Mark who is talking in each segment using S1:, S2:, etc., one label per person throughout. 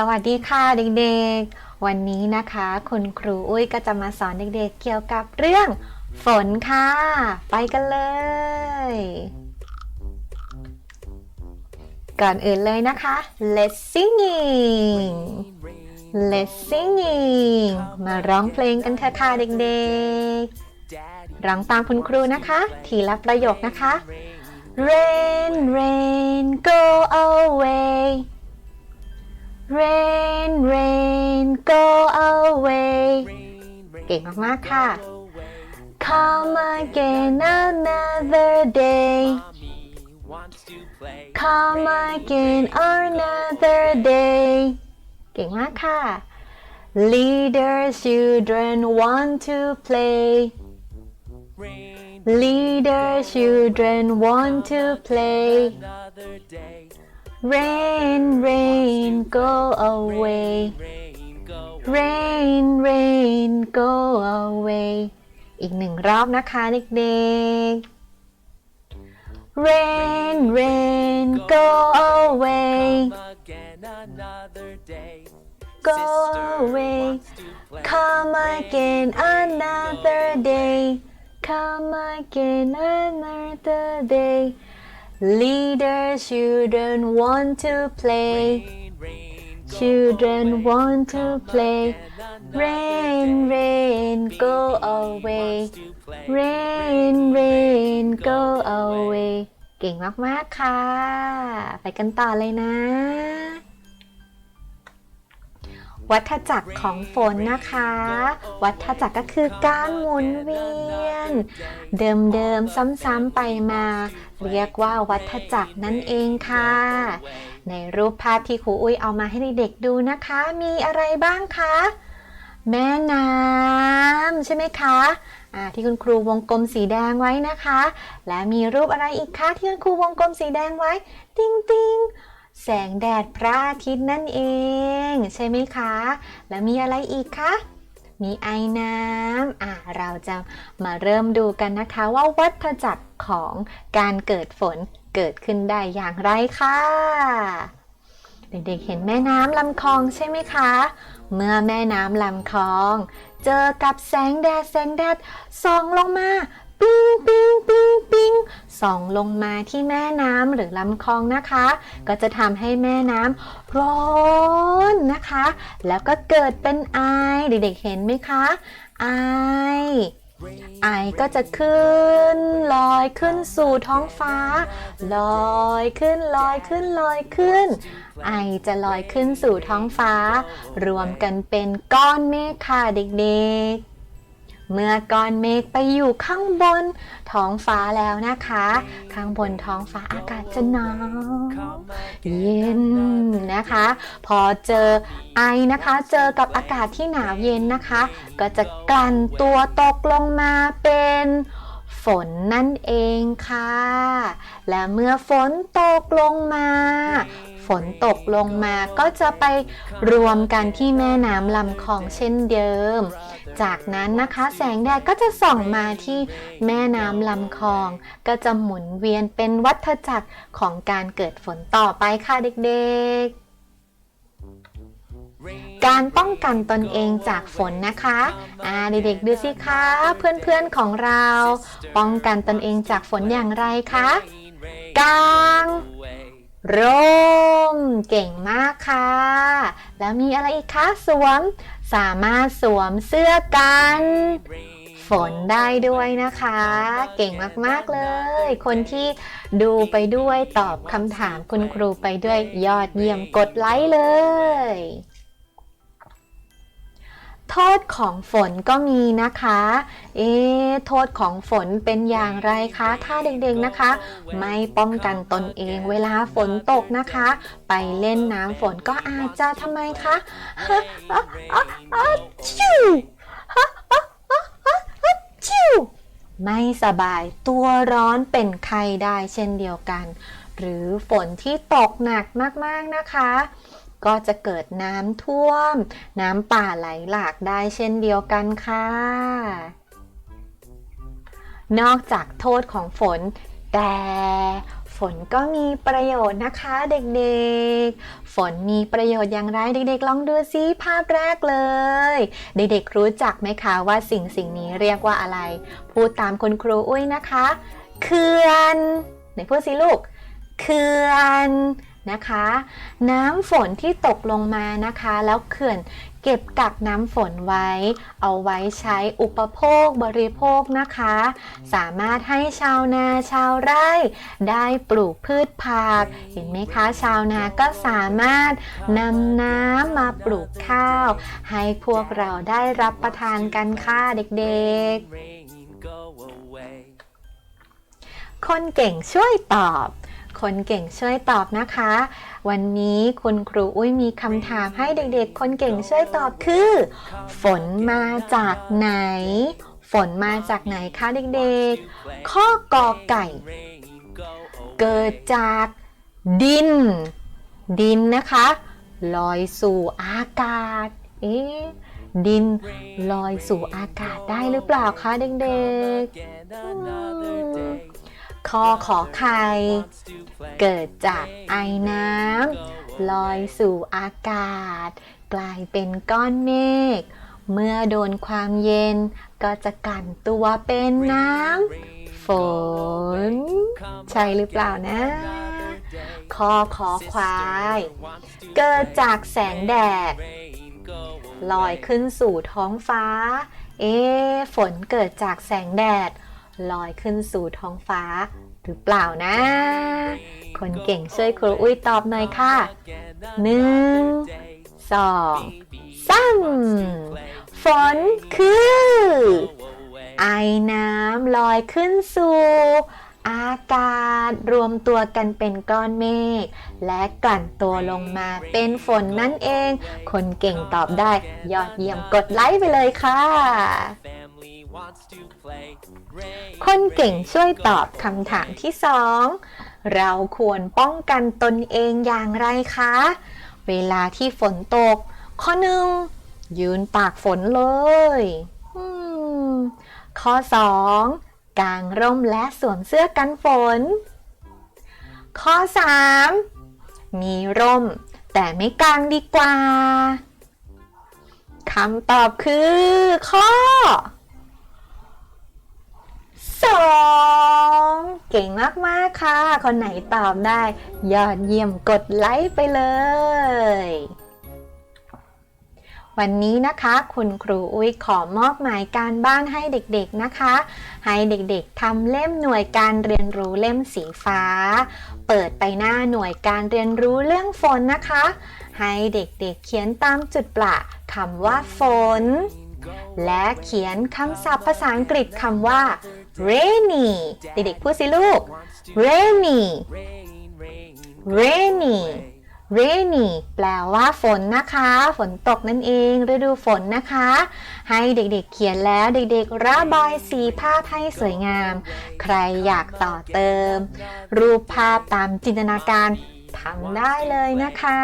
S1: สวัสดีค่ะเด็กๆ วันนี้นะคะ คุณครูอุ้ยก็จะมาสอนเด็กๆ เกี่ยวกับเรื่อง ฝนค่ะ ไปกันเลย ก่อนอื่นเลยนะคะ let's singing let's singing มาร้องเพลงกันเถอะค่ะเด็กๆ ร้องตามคุณครูนะคะ ทีละประโยคนะคะ rain rain go away rain rain go away เก่งมากๆค่ะ come again another day come again another day เก่งมากค่ะ leader children want to play leader children want to play rain rain go away rain rain go away อีกหนึ่งรอบนะคะเด็กๆ rain rain go away go away come again another day come again another day Leader children want to play children want to play rain rain go away rain rain go away เก่งมาก ๆ ค่ะ ไปกันต่อเลยนะ วัฏจักรของฝนนะคะ วัฏจักรก็คือการหมุนเวียน เดิมๆซ้ำๆไปมา เรียกว่าวัฏจักรนั่นเองค่ะ ในรูปภาพที่ครูอุ้ยเอามาให้เด็กๆดูนะคะ มีอะไรบ้างคะแม่น้ำใช่ไหมคะที่คุณครูวงกลมสีแดงไว้นะคะ และมีรูปอะไรอีกคะที่คุณครูวงกลมสีแดงไว้ ติ๊งติ๊ง แสงแดดพระอาทิตย์นั่นเอง ใช่ไหมคะ แล้วมีอะไรอีกคะมีไอน้ำอ่าเราจะมาเริ่มดูกันนะคะว่าวัฏจักรของการเกิดฝนเกิดขึ้นได้อย่างไรค่ะ เด็กๆเห็นแม่น้ำลำคลองใช่ไหมคะ เมื่อแม่น้ำลำคลอง เจอกับแสงแดดแสงแดดส่องลงมา ปิ้งปิ้งปิ้งปิ้งส่องลงมาที่แม่น้ำหรือลำคลองนะคะ ก็จะทำให้แม่น้ำร้อนนะคะ แล้วก็เกิดเป็นไอเด็กๆเห็นไหมคะไอไอก็จะขึ้นลอยขึ้นสู่ท้องฟ้า ลอยขึ้นลอยขึ้นลอยขึ้น ไอจะลอยขึ้นสู่ท้องฟ้า รวมกันเป็นก้อนเมฆค่ะเด็กๆ เมื่อก้อนเมฆไปอยู่ข้างบนท้องฟ้าแล้วนะคะ ข้างบนท้องฟ้าอากาศจะหนาวเย็นนะคะ พอเจอไอนะคะ เจอกับอากาศที่หนาวเย็นนะคะ ก็จะกลั่นตัวตกลงมาเป็นฝนนั่นเองค่ะ และเมื่อฝนตกลงมา ฝนตกลงมาก็จะไปรวมกันที่แม่น้ำลำคลองเช่นเดิม จากนั้นนะคะแสงแดดก็จะส่องมาที่แม่น้ำลำคลอง ก็จะหมุนเวียนเป็นวัฏจักรของการเกิดฝนต่อไปค่ะเด็กๆการป้องกันตนเองจากฝนนะคะอ่าเด็กๆดูสิคะ เพื่อนๆของเรา ป้องกันตนเองจากฝนอย่างไรคะ กาง ร่ม เก่งมากค่ะ แล้วมีอะไรอีกคะสวม สามารถสวมเสื้อกัน ฝนได้ด้วยนะคะ เก่งมากๆเลย คนที่ดูไปด้วยตอบคำถามคุณครูไปด้วยยอดเยี่ยมกดไลค์เลย โทษของฝนก็มีนะคะ เอ๊ะโทษของฝนเป็นอย่างไรคะ ถ้าเด็กๆนะคะ ไม่ป้องกันตนเองเวลาฝนตกนะคะ ไปเล่นน้ำฝนก็อาจจะทำไมคะฮะอะอะอะชิวฮะอะอะอะอะชิวไม่สบายตัวร้อนเป็นไข้ได้เช่นเดียวกัน หรือฝนที่ตกหนักมากๆนะคะ ก็จะเกิดน้ำท่วม น้ำป่าไหลหลากได้เช่นเดียวกันค่ะ นอกจากโทษของฝน แต่ฝนก็มีประโยชน์นะคะเด็กๆ ฝนมีประโยชน์อย่างไรเด็กๆ ลองดูซิภาพแรกเลย เด็กๆ รู้จักไหมคะว่าสิ่งสิ่งนี้เรียกว่าอะไร พูดตามคุณครูอุ้ยนะคะ เขื่อนไหนพูดสิลูก เขื่อน นะคะ น้ำฝนที่ตกลงมานะคะ แล้วเขื่อนเก็บกักน้ำฝนไว้ เอาไว้ใช้อุปโภคบริโภคนะคะ สามารถให้ชาวนาชาวไร่ ได้ปลูกพืชผัก เห็นไหมคะ ชาวนาก็สามารถนำน้ำมาปลูกข้าว ให้พวกเราได้รับประทานกันค่ะเด็กๆ
S2: rain go away.
S1: คนเก่งช่วยตอบ คนเก่งช่วยตอบนะคะ วันนี้คุณครูอุ้ยมีคำถามให้เด็กๆ คนเก่งช่วยตอบคือ ฝนมาจากไหน ฝนมาจากไหนคะเด็กๆ ข้อกอไก่ เกิดจากดิน ดินนะคะ ลอยสู่อากาศ เอ๊ะดินลอยสู่อากาศได้หรือเปล่าคะเด็กๆ คอขอไข่เกิดจากไอน้ำลอยสู่อากาศ กลายเป็นก้อนเมฆเมื่อโดนความเย็นก็จะกลั่นตัวเป็นน้ำฝน ใช่หรือเปล่านะคอขอควาย เกิดจากแสงแดด ลอยขึ้นสู่ท้องฟ้า เอ๊ฝนเกิดจากแสงแดด ลอยขึ้นสู่ท้องฟ้า หรือเปล่านะ คนเก่งช่วยครูอุ้ยตอบหน่อยค่ะหนึ่งสองสามฝนคือ ไอน้ำลอยขึ้นสู่อากาศรวมตัวกันเป็นก้อนเมฆและกลั่นตัวลงมาเป็นฝนนั่นเอง คนเก่งตอบได้ยอดเยี่ยมกดไลค์ไปเลยค่ะ คนเก่งช่วยตอบคำถามที่สอง เราควรป้องกันตนเองอย่างไรคะ เวลาที่ฝนตก ข้อหนึ่งยืนตากฝนเลยข้อสองกางร่มและสวมเสื้อกันฝน ข้อสามมีร่ม แต่ไม่กางดีกว่า คำตอบคือข้อ สองเก่งมากๆค่ะ คนไหนตอบได้ ยอดเยี่ยมกดไลค์ไปเลย วันนี้นะคะ คุณครูอุ้ยขอมอบหมายการบ้านให้เด็กๆนะคะ ให้เด็กๆทำเล่มหน่วยการเรียนรู้เล่มสีฟ้า เปิดไปหน้าหน่วยการเรียนรู้เรื่องฝนนะคะ ให้เด็กๆเขียนตามจุดประคำว่าฝน และเขียนคำศัพท์ภาษาอังกฤษคำว่า rainy เด็กๆพูดสิลูก rainy rainy rainy แปลว่าฝนนะคะ ฝนตกนั่นเองฤดูฝนนะคะ ให้เด็กๆเขียนแล้วเด็กๆ ระบายสีภาพให้สวยงาม ใครอยากต่อเติม รูปภาพตามจินตนาการทำได้เลยนะคะ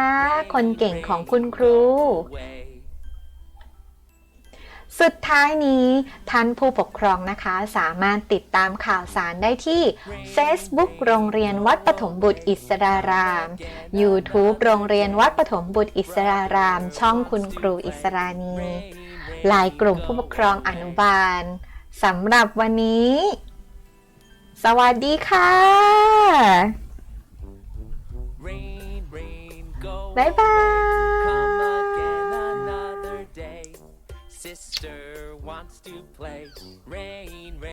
S1: คนเก่งของคุณครู สุดท้ายนี้ท่านผู้ปกครองนะคะสามารถติดตามข่าวสารได้ที่ Facebook โรงเรียนวัดปฐมบุตรอิสราราม YouTube โรงเรียนวัดปฐมบุตรอิสราราม ช่องคุณครูอิสรานีไลายกลุ่มผู้ปกครองอนุบาลสำหรับวันนี้ สวัสดีค่ะ บ๊ายบาย
S2: to play. Rain, rain.